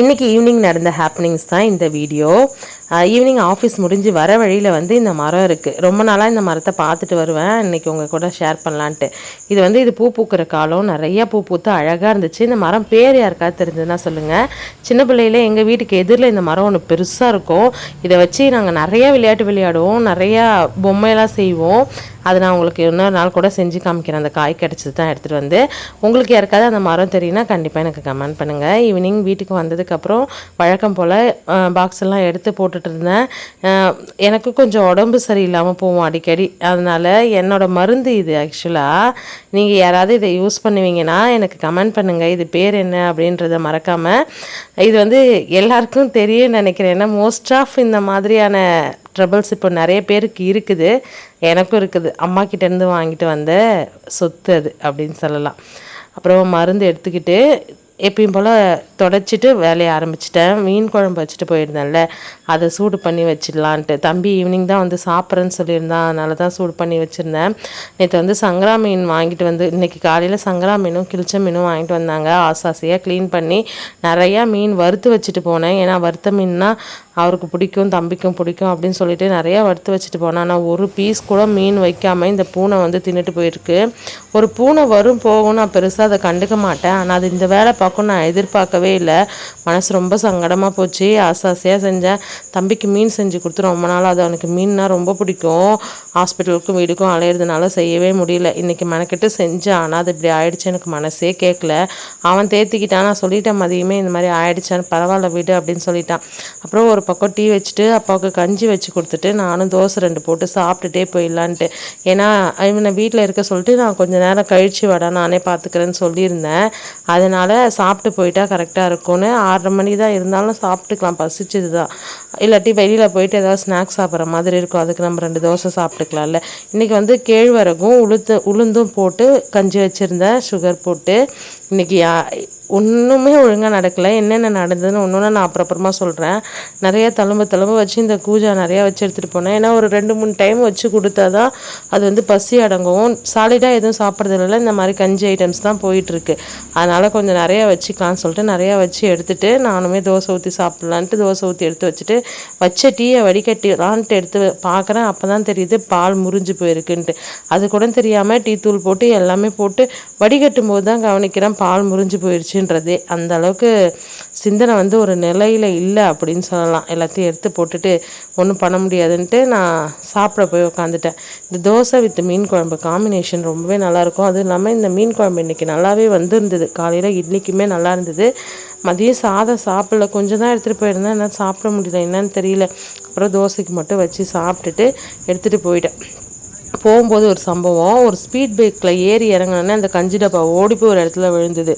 இன்றைக்கி ஈவினிங் நடந்த ஹாப்பனிங்ஸ் தான் இந்த வீடியோ ஈவினிங் ஆஃபீஸ் முடிஞ்சு வர வழியில் வந்து இந்த மரம் இருக்குது ரொம்ப நாளாக இந்த மரத்தை பார்த்துட்டு வருவேன். இன்றைக்கி உங்கள் கூட ஷேர் பண்ணலான்ட்டு. இது வந்து இது பூ பூக்கிற காலம். நிறையா பூ பூத்து அழகாக இருந்துச்சு. இந்த மரம் பேர் யாருக்காவது தெரிஞ்சதுன்னா சொல்லுங்கள் சின்ன பிள்ளையில எங்கள் வீட்டுக்கு எதிரில் இந்த மரம் ஒன்று பெருசாக இருக்கும். இதை வச்சு நாங்கள் நிறையா விளையாட்டு விளையாடுவோம். நிறையா பொம்மையெல்லாம் செய்வோம். அதை நான் உங்களுக்கு இன்னொரு நாள் கூட செஞ்சு காமிக்கிறேன். அந்த காய் கிடச்சது தான் எடுத்துகிட்டு வந்து. உங்களுக்கு யாருக்காவது அந்த மரம் தெரியும்னா கண்டிப்பாக எனக்கு கமெண்ட் பண்ணுங்கள் ஈவினிங் வீட்டுக்கு வந்தது வந்ததுக்கப்புறம் வழக்கம் போல் பாக்ஸ் எல்லாம் எடுத்து போட்டுட்டு இருந்தேன். எனக்கு கொஞ்சம் உடம்பு சரியில்லாமல் போவோம் அடிக்கடி. அதனால் என்னோடய மருந்து இது ஆக்சுவலாக நீங்கள் யாராவது இதை யூஸ் பண்ணுவீங்கன்னா எனக்கு கமெண்ட் பண்ணுங்கள் இது பேர் என்ன அப்படின்றத மறக்காமல் இது வந்து எல்லாருக்கும் தெரியும் நினைக்கிறேன். ஏன்னா மோஸ்ட் ஆஃப் இந்த மாதிரியான ட்ரபிள்ஸ் இப்போ நிறைய பேருக்கு இருக்குது. எனக்கும் இருக்குது. அம்மா கிட்டேருந்து வாங்கிட்டு வந்த சொத்து அது அப்படின்னு சொல்லலாம். அப்புறம் மருந்து எடுத்துக்கிட்டு எப்பயும் போல் தொடச்சிட்டு வேலையை ஆரம்பிச்சிட்டேன். மீன் குழம்பு வச்சுட்டு போயிருந்தேன்ல அதை சூடு பண்ணி வச்சிடலான்ட்டு. தம்பி ஈவினிங் தான் வந்து சாப்பிட்றேன்னு சொல்லியிருந்தான் அதனால தான் சூடு பண்ணி வச்சுருந்தேன். நேற்று வந்து சங்கரா மீன் வாங்கிட்டு வந்து இன்றைக்கி காலையில் சங்கரா மீனும் கிழிச்ச மீனும் வாங்கிட்டு வந்தாங்க. ஆசாசியாக க்ளீன் பண்ணி நிறையா மீன் வறுத்து வச்சுட்டு போனேன். ஏன்னா வறுத்த மீன்னா அவருக்கு பிடிக்கும் தம்பிக்கும் பிடிக்கும் அப்படின்னு சொல்லிட்டு நிறையா வறுத்து வச்சுட்டு போனேன். ஆனால் ஒரு பீஸ் கூட மீன் வைக்காமல் இந்த பூனை வந்து தின்னுட்டு போயிருக்கு. ஒரு பூனை வரும் போகும் நான் பெருசாக அதை கண்டுக்க மாட்டேன். ஆனால் அது இந்த வேலை பார்க்கும் நான் எதிர்பார்க்கவே இல்லை. மனசு ரொம்ப சங்கடமாக போச்சு. ஆசை ஆசையாக செஞ்சேன். தம்பிக்கு மீன் செஞ்சு கொடுத்து ரொம்ப நாள் அது அவனுக்கு மீன்னா ரொம்ப பிடிக்கும். ஹாஸ்பிட்டலுக்கும் வீடுக்கும் அலையிறதுனால செய்யவே முடியல. இன்றைக்கி மெனக்கெட்டு செஞ்சேன். ஆனால் அது இப்படி ஆயிடுச்சு. எனக்கு மனசே கேட்கல அவன் தேர்த்திக்கிட்டான் நான் சொல்லிட்டேன் மதியமே இந்த மாதிரி ஆயிடுச்சான்னு பரவாயில்ல வீடு அப்படின்னு சொல்லிட்டான். அப்புறம் ஒரு பக்கம் டீ வச்சுட்டு அப்பாவுக்கு கஞ்சி வச்சு கொடுத்துட்டு நானும் தோசை ரெண்டு போட்டு சாப்பிட்டுட்டே போயிடலான்ட்டு. ஏன்னா இவனை வீட்டில் இருக்க சொல்லிட்டு நான் கொஞ்சம் நேரம் கழிச்சு வட நானே பார்த்துக்கிறேன்னு சொல்லியிருந்தேன். அதனால் சாப்பிட்டு போயிட்டா கரெக்டாக இருக்கும்னு. ஆறரை மணி தான் இருந்தாலும் சாப்பிட்டுக்கலாம் பசிச்சது தான் இல்லாட்டி வெளியில் போயிட்டு ஏதாவது ஸ்நாக்ஸ் சாப்பிட்ற மாதிரி இருக்கும். அதுக்கு நம்ம ரெண்டு தோசை சாப்பிட்டுக்கலாம்ல. இன்றைக்கி வந்து கேழ்வரகும் உளுத்து உளுந்தும் போட்டு கஞ்சி வச்சுருந்தேன் சுகர் போட்டு. இன்றைக்கி ஒன்றுமே ஒழுங்காக நடக்கலை. என்னென்ன நடந்ததுன்னு ஒன்று நான் அப்புறம் அப்புறமா சொல்கிறேன் நிறைய தழும்ப தழும்ப வச்சு இந்த கூஜா நிறையா வச்சு எடுத்துகிட்டு போனேன். ஏன்னா ஒரு ரெண்டு மூணு டைம் வச்சு கொடுத்தா தான் அது வந்து பசி அடங்கும் சாலிடாக எதுவும் சாப்பிட்றதில்ல இந்த மாதிரி கஞ்சி ஐட்டம்ஸ் தான் போயிட்டுருக்கு. அதனால் கொஞ்சம் நிறையா வச்சுக்கலாம்னு சொல்லிட்டு நிறையா வச்சு எடுத்துகிட்டு நானுமே தோசை ஊற்றி சாப்பிட்லான்ட்டு தோசை ஊற்றி எடுத்து வச்சுட்டு வச்ச டீயை வடிகட்டிலான்ட்டு எடுத்து பார்க்குறேன். அப்போ தான் தெரியுது பால் முறிஞ்சு போயிருக்குன்ட்டு. அது கூட தெரியாமல் டீ தூள் போட்டு எல்லாமே போட்டு வடிகட்டும் போது தான் கவனிக்கிறேன் பால் முறிஞ்சு போயிடுச்சு அப்படின்றதே அந்த அளவுக்கு சிந்தனை வந்து ஒரு நிலையில் இல்லை அப்படின்னு சொல்லலாம். எல்லாத்தையும் எடுத்து போட்டுட்டு ஒன்றும் பண்ண முடியாதுன்ட்டு நான் சாப்பிட போய் உட்காந்துட்டேன் இந்த தோசை வித் மீன் குழம்பு காம்பினேஷன் ரொம்பவே நல்லாயிருக்கும் அதுவும் இல்லாமல் இந்த மீன் குழம்பு இன்றைக்கி நல்லாவே வந்துருந்தது. காலையில் இட்லிக்குமே நல்லா இருந்தது. மதியம் சாதம் சாப்பிடல. கொஞ்சம் தான் எடுத்துகிட்டு போயிருந்தேன். என்னால் சாப்பிட முடியல. என்னன்னு தெரியல. அப்புறம் தோசைக்கு மட்டும் வச்சு சாப்பிட்டுட்டு எடுத்துகிட்டு போயிட்டேன். போகும்போது ஒரு சம்பவம். ஒரு ஸ்பீட் பிரேக்கில் ஏறி இறங்கினோன்னே அந்த கஞ்சி டப்பா ஓடி போய் ஒரு இடத்துல விழுந்தது.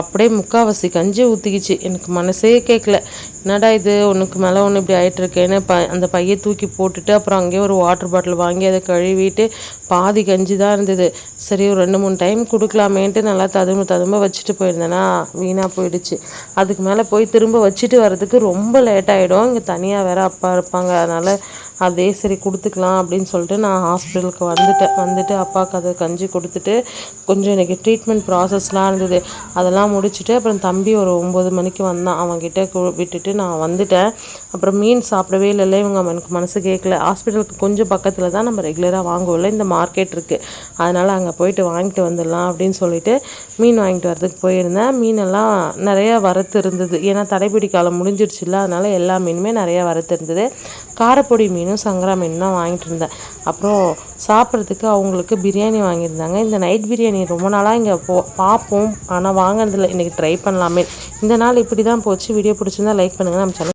அப்படியே முக்காவாசி கஞ்சி ஊற்றிக்கிச்சு எனக்கு மனசே கேட்கல என்னடா இது? ஒன்றுக்கு மேலே ஒன்று இப்படி ஆகிட்டுருக்கேன்னு ப அந்த பையை தூக்கி போட்டுட்டு அப்புறம் அங்கேயே ஒரு வாட்டர் பாட்டில் வாங்கி அதை கழுவிட்டு பாதி கஞ்சி தான் இருந்தது. சரி ஒரு ரெண்டு மூணு டைம் கொடுக்கலாமேன்ட்டு நல்லா ததும்ப ததும்ப வச்சுட்டு போயிருந்தேன்னா வீணாக போயிடுச்சு. அதுக்கு மேலே போய் திரும்ப வச்சுட்டு வர்றதுக்கு ரொம்ப லேட் ஆகிடும் இங்கே தனியாக வேற அப்பா இருப்பாங்க. அதனால் அதே சரி கொடுத்துக்கலாம் அப்படின்னு சொல்லிட்டு நான் ஹாஸ்பிட்டலுக்கு வந்துட்டேன். வந்துட்டு அப்பாவுக்கு அதை கஞ்சி கொடுத்துட்டு கொஞ்சம் எனக்கு ட்ரீட்மெண்ட் ப்ராசஸ்லாம் இருந்தது. அதெல்லாம் முடிச்சுட்டு அப்புறம் தம்பி ஒரு ஒம்பது மணிக்கு வந்தான். அவன்கிட்ட விட்டுட்டு நான் வந்துட்டேன். அப்புறம் மீன் சாப்பிடவே இல்லைல்ல. இவங்க எனக்கு மனசு கேட்கல. ஹாஸ்பிட்டலுக்கு கொஞ்சம் பக்கத்தில் தான் நம்ம ரெகுலராக வாங்குவோம்ல. இந்த மார்க்கெட் இருக்குது அதனால் அங்கே போயிட்டு வாங்கிட்டு வந்துடலாம் அப்படின்னு சொல்லிட்டு மீன் வாங்கிட்டு வரதுக்கு போயிருந்தேன். மீனெல்லாம் நிறையா வரத்து இருந்தது. ஏன்னா தடைப்பிடி காலம் முடிஞ்சிருச்சுல அதனால் எல்லா மீனுமே நிறையா வரத்து இருந்தது. காரப்பொடி மீனும் சங்கரா மீன் தான் வாங்கிட்டு இருந்தேன். அப்புறம் சாப்பிட்றதுக்கு அவங்களுக்கு பிரியாணி வாங்கியிருந்தாங்க. இந்த நைட் பிரியாணி ரொம்ப நாளாக இங்கே போ பார்ப்போம் ஆனால் வாங்கினதில்ல. இன்றைக்கி ட்ரை பண்ணலாமே. இந்த நாள் இப்படி தான் போச்சு. வீடியோ பிடிச்சிருந்தா லைக் பண்ணுங்கள் நம்ம சேனல்